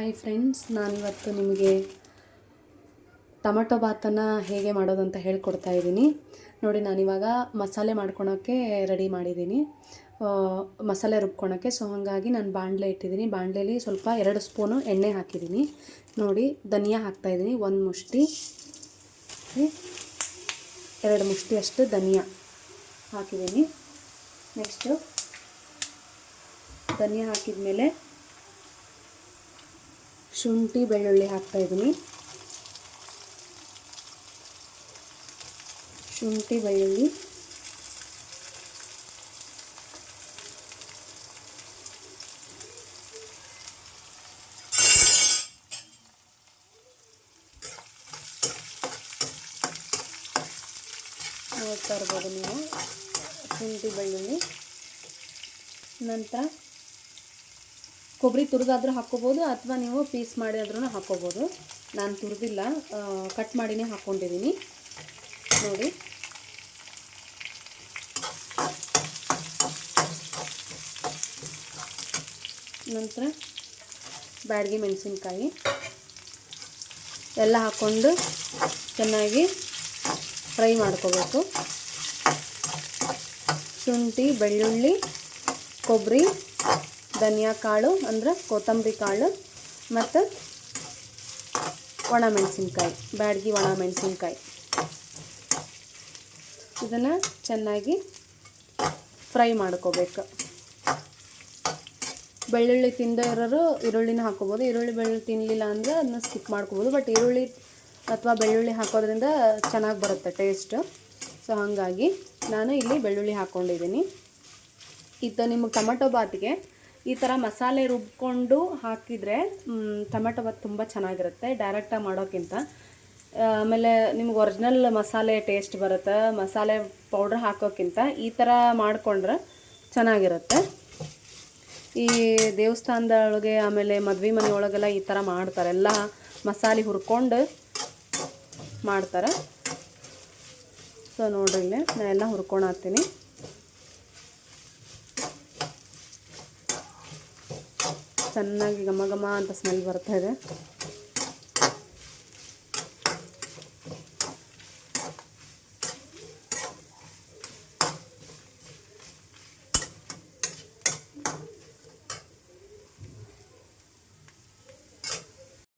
Hi friends ನಾನಿವತ್ತು ನಿಮಗೆ tomato ಬಾತನ್ನು ಹೇಗೆ ಮಾಡೋದು ಅಂತ ಹೇಳ್ಕೊಡ್ತಾ ಇದ್ದೀನಿ. ನೋಡಿ, ನಾನಿವಾಗ ಮಸಾಲೆ ಮಾಡ್ಕೊಳೋಕ್ಕೆ ರೆಡಿ ಮಾಡಿದ್ದೀನಿ. ಮಸಾಲೆ ರುಬ್ಕೊಳೋಕ್ಕೆ ಸೊ ಹಾಗಾಗಿ ನಾನು ಬಾಣಲೆ ಇಟ್ಟಿದ್ದೀನಿ. ಬಾಣಲೆಯಲ್ಲಿ ಸ್ವಲ್ಪ ಎರಡು ಸ್ಪೂನು ಎಣ್ಣೆ ಹಾಕಿದ್ದೀನಿ. ನೋಡಿ, ಧನಿಯಾ ಹಾಕ್ತಾಯಿದ್ದೀನಿ ಒಂದು ಮುಷ್ಟಿ. ಎರಡು ಮುಷ್ಟಿಯಷ್ಟು ಧನಿಯಾ ಹಾಕಿದ್ದೀನಿ. ನೆಕ್ಸ್ಟು ಧನಿಯಾ ಹಾಕಿದ ಮೇಲೆ ಶುಂಠಿ ಬೆಳ್ಳುಳ್ಳಿ ಹಾಕ್ತಾ ಇದ್ದೀನಿ. ಶುಂಠಿ ಬೆಳ್ಳುಳ್ಳಿ. ನೋಡ್ತಾ ಇರ್ಬೋದು ನೀವು. ಶುಂಠಿ ಬೆಳ್ಳುಳ್ಳಿ. ನಂತರ ಕೊಬ್ಬರಿ ತುರಿದಾದರೂ ಹಾಕ್ಕೋಬೋದು ಅಥವಾ ನೀವು ಪೀಸ್ ಮಾಡಿ ಆದ್ರೂ ಹಾಕ್ಕೋಬೋದು. ನಾನು ತುರಿದಿಲ್ಲ ಕಟ್ ಮಾಡಿನೇ ಹಾಕ್ಕೊಂಡಿದ್ದೀನಿ ನೋಡಿ. ನಂತರ ಬ್ಯಾಡಗಿ ಮೆಣಸಿನ್ಕಾಯಿ. ಎಲ್ಲ ಹಾಕ್ಕೊಂಡು ಚೆನ್ನಾಗಿ ಫ್ರೈ ಮಾಡ್ಕೋಬೇಕು. ಶುಂಠಿ, ಬೆಳ್ಳುಳ್ಳಿ, ಕೊಬ್ಬರಿ ಧನಿಯಾ ಕಾಳು ಅಂದ್ರೆ ಕೊತ್ತಂಬರಿ ಕಾಳು ಮತ್ತು ಒಣ ಮೆಣಸಿನ್ಕಾಯಿ ಬ್ಯಾಡಗಿ ಒಣ ಮೆಣಸಿನ್ಕಾಯಿ ಇದನ್ನು ಚೆನ್ನಾಗಿ ಫ್ರೈ ಮಾಡ್ಕೋಬೇಕು. ಬೆಳ್ಳುಳ್ಳಿ ತಿಂದೋ ಇರೋರು ಈರುಳ್ಳಿನ ಹಾಕೋಬೋದು ಈರುಳ್ಳಿ ಬೆಳ್ಳುಳ್ಳಿ ತಿನ್ನಲಿಲ್ಲ ಅಂದರೆ ಅದನ್ನ ಸ್ಕಿಪ್ ಮಾಡ್ಕೋಬೋದು. ಬಟ್ ಈರುಳ್ಳಿ ಅಥವಾ ಬೆಳ್ಳುಳ್ಳಿ ಹಾಕೋದ್ರಿಂದ ಚೆನ್ನಾಗಿ ಬರುತ್ತೆ ಟೇಸ್ಟ್ ಸೊ ಹಾಗಾಗಿ ನಾನು ಇಲ್ಲಿ ಬೆಳ್ಳುಳ್ಳಿ ಹಾಕ್ಕೊಂಡಿದ್ದೀನಿ. ಇದು ನಿಮಗೆ ಟೊಮೆಟೊ ಬಾತಿಗೆ ಈ ಥರ ಮಸಾಲೆ ರುಬ್ಕೊಂಡು ಹಾಕಿದರೆ ಟೊಮೆಟೊ ಬಾತ್ ತುಂಬ ಚೆನ್ನಾಗಿರುತ್ತೆ ಡೈರೆಕ್ಟಾಗಿ ಮಾಡೋಕ್ಕಿಂತ. ಆಮೇಲೆ ನಿಮ್ಗೆ ಒರಿಜಿನಲ್ ಮಸಾಲೆ ಟೇಸ್ಟ್ ಬರುತ್ತೆ, ಮಸಾಲೆ ಪೌಡ್ರ್ ಹಾಕೋಕ್ಕಿಂತ ಈ ಥರ ಮಾಡಿಕೊಂಡ್ರೆ ಚೆನ್ನಾಗಿರುತ್ತೆ. ಈ ದೇವಸ್ಥಾನದೊಳಗೆ, ಆಮೇಲೆ ಮದ್ವೆ ಮನೆಯೊಳಗೆಲ್ಲ ಈ ಥರ ಮಾಡ್ತಾರೆ. ಎಲ್ಲ ಮಸಾಲೆ ಹುರ್ಕೊಂಡು ಮಾಡ್ತಾರೆ. ಸೊ ನೋಡ್ರಿ ಇಲ್ಲೇ ನಾನು ಎಲ್ಲ ಹುರ್ಕೊಂಡು ಚೆನ್ನಾಗಿ ಘಮ ಘಮ ಅಂತ ಸ್ಮೆಲ್ ಬರ್ತಾ ಇದೆ.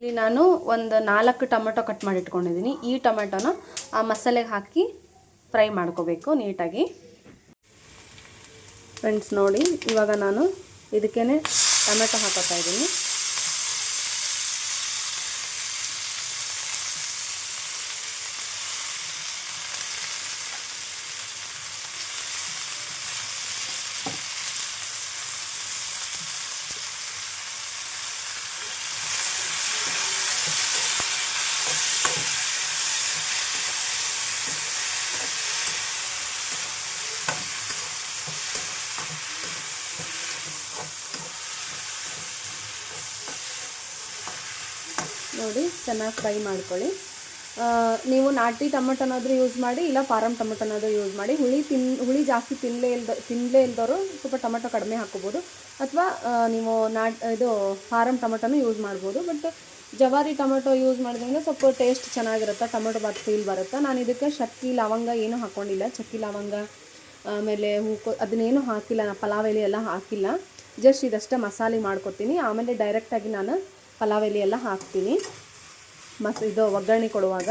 ಇಲ್ಲಿ ನಾನು ಒಂದು ನಾಲ್ಕು ಟೊಮೆಟೊ ಕಟ್ ಮಾಡಿ ಇಟ್ಕೊಂಡಿದ್ದೀನಿ ಈ ಟೊಮೆಟೊನ ಆ ಮಸಾಲೆಗೆ ಹಾಕಿ ಫ್ರೈ ಮಾಡ್ಕೋಬೇಕು ನೀಟಾಗಿ. ಫ್ರೆಂಡ್ಸ್ ನೋಡಿ, ಇವಾಗ ನಾನು ಇದಕ್ಕೇ ಟೊಮೆಟೊ ಹಾಕೋತಾ ಇದ್ದೀನಿ. ನೋಡಿ ಚೆನ್ನಾಗಿ ಫ್ರೈ ಮಾಡ್ಕೊಳ್ಳಿ. ನೀವು ನಾಟಿ ಟೊಮೆಟೊನಾದರೂ ಯೂಸ್ ಮಾಡಿ, ಇಲ್ಲ ಫಾರಮ್ ಟೊಮೆಟೊನಾದರೂ ಯೂಸ್ ಮಾಡಿ. ಹುಳಿ ತಿನ್, ಹುಳಿ ಜಾಸ್ತಿ ತಿನ್ನಲೇ ಇಲ್ದ ತಿನ್ನಲೇ ಇಲ್ದವರು ಸ್ವಲ್ಪ ಟೊಮೆಟೊ ಕಡಿಮೆ ಹಾಕ್ಕೋಬೋದು. ಅಥವಾ ನೀವು ನಾಟ್, ಇದು ಫಾರಮ್ ಟೊಮೆಟೊನೂ ಯೂಸ್ ಮಾಡ್ಬೋದು. ಬಟ್ ಜವಾರಿ ಟೊಮೆಟೊ ಯೂಸ್ ಮಾಡಿದ್ರಿಂದ ಸ್ವಲ್ಪ ಟೇಸ್ಟ್ ಚೆನ್ನಾಗಿರುತ್ತೆ, ಟೊಮೆಟೊ ಬಾತ್ ಫೀಲ್ ಬರುತ್ತೆ. ನಾನು ಇದಕ್ಕೆ ಚಕ್ಕಿ ಲವಂಗ ಏನೂ ಹಾಕ್ಕೊಂಡಿಲ್ಲ. ಚಕ್ಕಿ ಲವಂಗ, ಆಮೇಲೆ ಹೂಕೊ, ಅದನ್ನೇನು ಹಾಕಿಲ್ಲ. ಪಲಾವ್ ಎಲೆ ಎಲ್ಲ ಹಾಕಿಲ್ಲ. ಜಸ್ಟ್ ಇದಷ್ಟೇ ಮಸಾಲೆ ಮಾಡ್ಕೊತೀನಿ. ಆಮೇಲೆ ಡೈರೆಕ್ಟಾಗಿ ನಾನು ಪಲಾವ್ ಎಲೆ ಎಲ್ಲ ಹಾಕ್ತೀನಿ. ಮಸ್ ಇದು ಒಗ್ಗರಣೆ ಕೊಡುವಾಗ.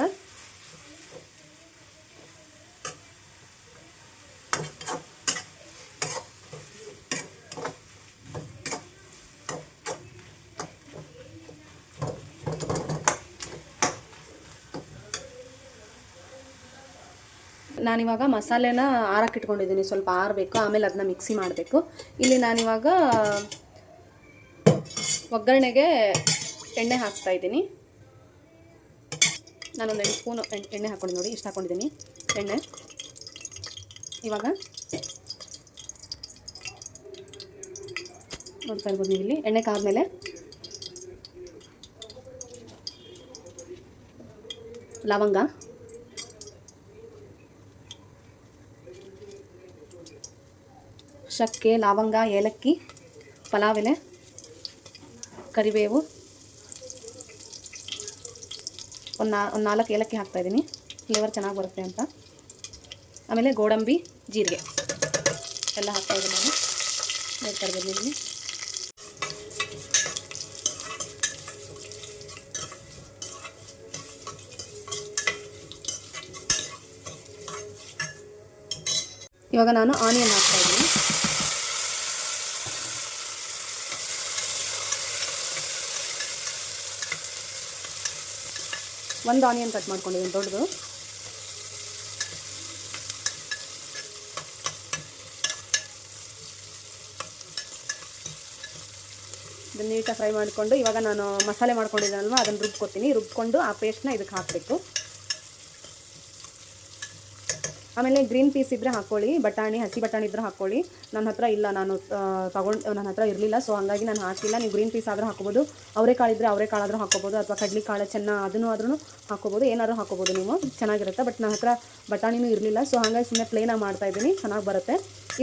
ನಾನಿವಾಗ ಮಸಾಲೆನ ಆರಕ್ಕೆ ಇಟ್ಕೊಂಡಿದ್ದೀನಿ ಸ್ವಲ್ಪ ಆರಬೇಕು, ಆಮೇಲೆ ಅದನ್ನ ಮಿಕ್ಸಿ ಮಾಡಬೇಕು. ಇಲ್ಲಿ ನಾನಿವಾಗ ಒಗ್ಗರಣೆಗೆ ಎಣ್ಣೆ ಹಾಕ್ತಾ ಇದ್ದೀನಿ. ನಾನೊಂದು ಎಂಟು ಸ್ಪೂನು ಎಣ್ಣೆ ಹಾಕ್ಕೊಂಡು ನೋಡಿ, ಇಷ್ಟು ಹಾಕ್ಕೊಂಡಿದ್ದೀನಿ ಎಣ್ಣೆ. ಇವಾಗ ನೋಡ್ತಾ ಇರ್ಬೋದು ನೀವು ಇಲ್ಲಿ, ಎಣ್ಣೆ ಕಾದ್ಮೇಲೆ. ಲವಂಗ. ಚಕ್ಕೆ ಲವಂಗ, ಏಲಕ್ಕಿ, ಪಲಾವ್ ಎಲೆ, ಕರಿಬೇವು. ಒಂದು ನಾ, ಒಂದು ನಾಲ್ಕು ಏಲಕ್ಕಿ ಹಾಕ್ತಾಯಿದ್ದೀನಿ ಫ್ಲೇವರ್ ಚೆನ್ನಾಗಿ ಬರುತ್ತೆ ಅಂತ. ಆಮೇಲೆ ಗೋಡಂಬಿ, ಜೀರಿಗೆ. ಎಲ್ಲ ಹಾಕ್ತಾಯಿದ್ದೀನಿ ನಾನು. ನೋಡ್ತಾ ಇದ್ದೀನಿ ಇಲ್ಲಿ. ಇವಾಗ ನಾನು ಆನಿಯನ್ ಹಾಕ್ತಾ ಒಂದು ಆನಿಯನ್ ಕಟ್ ಮಾಡ್ಕೊಂಡಿದ್ದೀನಿ ದೊಡ್ಡದು. ಇದನ್ನು ನೀಟಾಗಿ ಫ್ರೈ ಮಾಡಿಕೊಂಡು ಇವಾಗ ನಾನು ಮಸಾಲೆ ಮಾಡ್ಕೊಂಡಿದ್ದೀನಲ್ವ, ಅದನ್ನು ರುಬ್ಕೊತೀನಿ. ರುಬ್ಕೊಂಡು ಆ ಪೇಸ್ಟ್ನ ಇದಕ್ಕೆ ಹಾಕಬೇಕು. ಆಮೇಲೆ ಗ್ರೀನ್ ಪೀಸ್ ಇದ್ದರೆ ಹಾಕ್ಕೊಳ್ಳಿ ಬಟಾಣಿ, ಹಸಿ ಬಟಾಣಿ ಇದ್ದರೆ ಹಾಕ್ಕೊಳ್ಳಿ ನನ್ನ ಹತ್ರ ಇಲ್ಲ, ನಾನು ತಗೊಂಡು ನನ್ನ ಹತ್ರ ಇರಲಿಲ್ಲ ಸೊ ಹಂಗಾಗಿ ನಾನು ಹಾಕಿಲ್ಲ. ನೀವು ಗ್ರೀನ್ ಪೀಸ್ ಆದರೂ ಹಾಕೋಬೋದು. ಅವರೆಕಾಳು ಇದ್ದರೆ ಅವರೆಕಾಳಾದರೂ ಹಾಕೋಬೋದು ಅಥವಾ ಕಡ್ಲಿ ಕಾಳು ಚೆನ್ನ ಅದನ್ನು ಆದ್ರೂ ಹಾಕೋಬೋದು ಏನಾದರೂ ಹಾಕೋಬೋದು ನೀವು. ಚೆನ್ನಾಗಿರುತ್ತೆ ಬಟ್ ನನ್ನ ಹತ್ರ ಬಟಾಣಿನೂ ಇರಲಿಲ್ಲ ಸೊ ಹಾಗಾಗಿ ಸುಮ್ಮನೆ ಪ್ಲೇನಾಗಿ ಮಾಡ್ತಾಯಿದ್ದೀನಿ ಚೆನ್ನಾಗಿ ಬರುತ್ತೆ.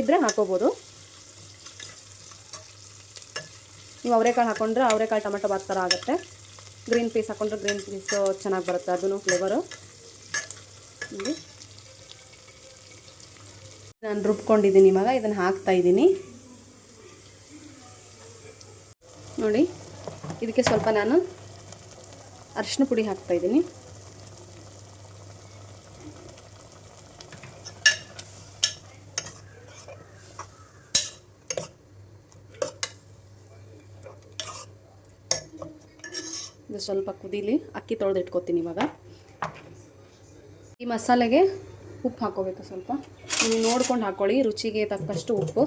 ಇದ್ದರೆ ಹಾಕೋಬೋದು ನೀವು ಅವರೆಕಾಳು ಹಾಕೊಂಡ್ರೆ ಅವರೆಕಾಳು ಟೊಮೆಟೊ ಬಾತ್ ಥರ ಆಗುತ್ತೆ. ಗ್ರೀನ್ ಪೀಸ್ ಹಾಕೊಂಡ್ರೆ ಗ್ರೀನ್ ಪೀಸು ಚೆನ್ನಾಗಿ ಬರುತ್ತೆ ಅದನ್ನು ಫ್ಲೇವರು ನಾನು ರುಬ್ಕೊಂಡಿದ್ದೀನಿ ಇವಾಗ, ಇದನ್ನು ಹಾಕ್ತಾ ಇದ್ದೀನಿ. ನೋಡಿ, ಇದಕ್ಕೆ ಸ್ವಲ್ಪ ನಾನು ಅರಿಶಿನ ಪುಡಿ ಹಾಕ್ತಾ ಇದ್ದೀನಿ. ಇದು ಸ್ವಲ್ಪ ಕುದೀಲಿ, ಅಕ್ಕಿ ತೊಳೆದಿಟ್ಕೋತೀನಿ ಇವಾಗ. ಈ ಮಸಾಲೆಗೆ ಉಪ್ಪು ಹಾಕೋಬೇಕು ಸ್ವಲ್ಪ. ನೀವು ನೋಡ್ಕೊಂಡು ಹಾಕ್ಕೊಳ್ಳಿ ರುಚಿಗೆ ತಕ್ಕಷ್ಟು ಉಪ್ಪು.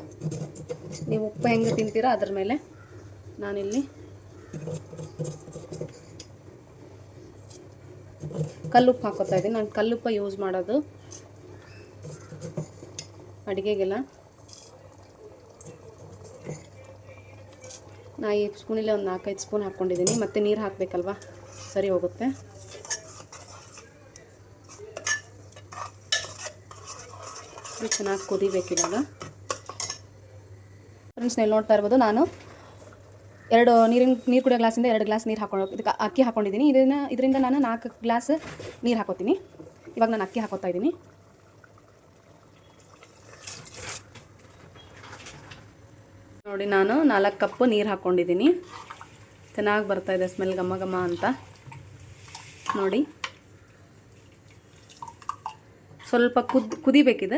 ನೀವು ಉಪ್ಪು ಹೆಂಗೆ ತಿಂತೀರಾ ಅದ್ರ ಮೇಲೆ ನಾನಿಲ್ಲಿ ಕಲ್ಲುಪ್ಪು ಹಾಕೋತಾ ಇದ್ದೀನಿ. ನಾನು ಕಲ್ಲುಪ್ಪ ಯೂಸ್ ಮಾಡೋದು ಅಡುಗೆಗೆಲ್ಲ. ನಾ ಈ ಸ್ಪೂನಲ್ಲೇ ಒಂದು ನಾಲ್ಕೈದು ಸ್ಪೂನ್ ಹಾಕ್ಕೊಂಡಿದ್ದೀನಿ ಮತ್ತು ನೀರು ಹಾಕಬೇಕಲ್ವಾ? ಸರಿ ಹೋಗುತ್ತೆ. ಇದು ಚೆನ್ನಾಗಿ ಕುದಿಬೇಕು ಇವಾಗ. ಫ್ರೆಂಡ್ಸ್ ನೀವು ನೋಡ್ತಾ ಇರ್ಬೋದು, ನಾನು ಎರಡು ನೀರಿನ, ನೀರು ಕುಡಿಯೋ ಗ್ಲಾಸಿಂದ ಎರಡು ಗ್ಲಾಸ್ ನೀರು ಹಾಕೊಂಡು, ಇದಕ್ಕೆ ಅಕ್ಕಿ ಹಾಕೊಂಡಿದ್ದೀನಿ. ಇದನ್ನು, ಇದರಿಂದ ನಾನು ನಾಲ್ಕು ಗ್ಲಾಸ್ ನೀರು ಹಾಕೋತೀನಿ. ಇವಾಗ ನಾನು ಅಕ್ಕಿ ಹಾಕೋತಾ ಇದ್ದೀನಿ. ನೋಡಿ, ನಾನು ನಾಲ್ಕು ಕಪ್ಪು ನೀರು ಹಾಕ್ಕೊಂಡಿದ್ದೀನಿ ಚೆನ್ನಾಗಿ ಬರ್ತಾ ಇದೆ ಸ್ಮೆಲ್ ಘಮ ಘಮ ಅಂತ. ನೋಡಿ. ಸ್ವಲ್ಪ ಕುದ್, ಕುದಿಬೇಕಿದೆ.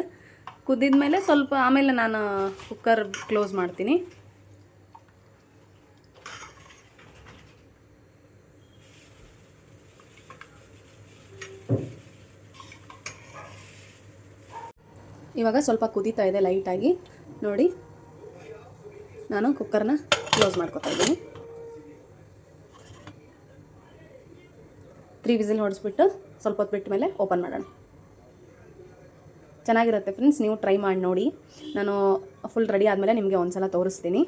ಕುದ್ದಿದ ಮೇಲೆ ಸ್ವಲ್ಪ, ಆಮೇಲೆ ನಾನು ಕುಕ್ಕರ್ ಕ್ಲೋಸ್ ಮಾಡ್ತೀನಿ. ಇವಾಗ ಸ್ವಲ್ಪ ಕುದೀತಾ ಇದೆ ಲೈಟಾಗಿ ನೋಡಿ, ನಾನು ಕುಕ್ಕರ್ನ ಕ್ಲೋಸ್ ಮಾಡ್ಕೊತಾ ಇದ್ದೀನಿ. ತ್ರೀ ವಿಸಿಲ್ ಹೊಡೆಸ್ಬಿಟ್ಟು ಸ್ವಲ್ಪ ಹೊತ್ತು ಬಿಟ್ಟ ಮೇಲೆ ಓಪನ್ ಮಾಡೋಣ. ಚೆನ್ನಾಗಿರುತ್ತೆ ಫ್ರೆಂಡ್ಸ್ ನೀವು ಟ್ರೈ ಮಾಡಿ ನೋಡಿ. ನಾನು ಫುಲ್ ರೆಡಿ ಆದಮೇಲೆ ನಿಮಗೆ ಒಂದು ಸಲ ತೋರಿಸ್ತೀನಿ.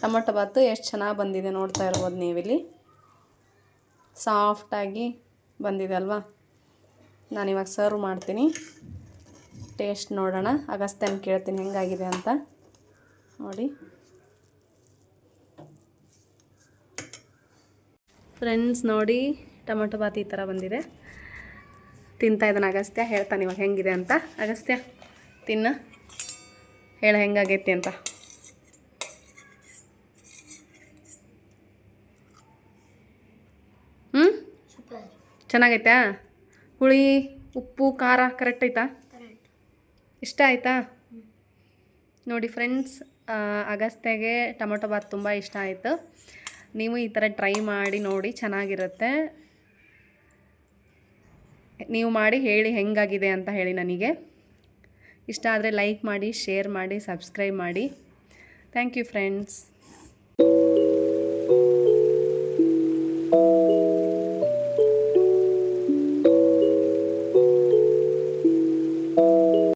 ಟೊಮೊಟೊ ಬಾತು ಎಷ್ಟು ಚೆನ್ನಾಗಿ ಬಂದಿದೆ ನೋಡ್ತಾ ಇರ್ಬೋದು ನೀವಿಲ್ಲಿ. ಸಾಫ್ಟಾಗಿ ಬಂದಿದೆ ಅಲ್ವಾ? ನಾನಿವಾಗ ಸರ್ವ್ ಮಾಡ್ತೀನಿ. ಟೇಸ್ಟ್ ನೋಡೋಣ. ಅಗಸ್ತೇನು ಕೇಳ್ತೀನಿ ಹೆಂಗಾಗಿದೆ ಅಂತ. ನೋಡಿ. ಫ್ರೆಂಡ್ಸ್ ನೋಡಿ, ಟೊಮೊಟೊ ಬಾತ್ ಈ ಥರ ಬಂದಿದೆ. ತಿಂತಾ ಇದ್ದಾನೆ ಅಗಸ್ತ್ಯ. ಹೇಳ್ತಾನೆ ಇವಾಗ ಹೆಂಗಿದೆ ಅಂತ. ಅಗಸ್ತ್ಯ, ತಿನ್ನ. ಹೇಳ ಹೆಂಗಾಗೈತಿ ಅಂತ. ಹ್ಞೂ ಚೆನ್ನಾಗೈತಾ? ಹುಳಿ, ಉಪ್ಪು, ಖಾರ ಕರೆಕ್ಟ್ ಐತಾ? ಇಷ್ಟ ಆಯಿತಾ? ನೋಡಿ ಫ್ರೆಂಡ್ಸ್ ಅಗಸ್ತ್ಯಗೆ ಟೊಮೊಟೊ ಬಾತ್ ತುಂಬ ಇಷ್ಟ ಆಯಿತು. ನೀವು ಈ ಥರ ಟ್ರೈ ಮಾಡಿ ನೋಡಿ, ಚೆನ್ನಾಗಿರುತ್ತೆ. ನೀವು ಮಾಡಿ ಹೇಳಿ ಹೆಂಗಾಗಿದೆ ಅಂತ ಹೇಳಿ ನನಗೆ. ಇಷ್ಟ ಆದರೆ ಲೈಕ್ ಮಾಡಿ, ಶೇರ್ ಮಾಡಿ, ಸಬ್ಸ್ಕ್ರೈಬ್ ಮಾಡಿ. Thank you friends.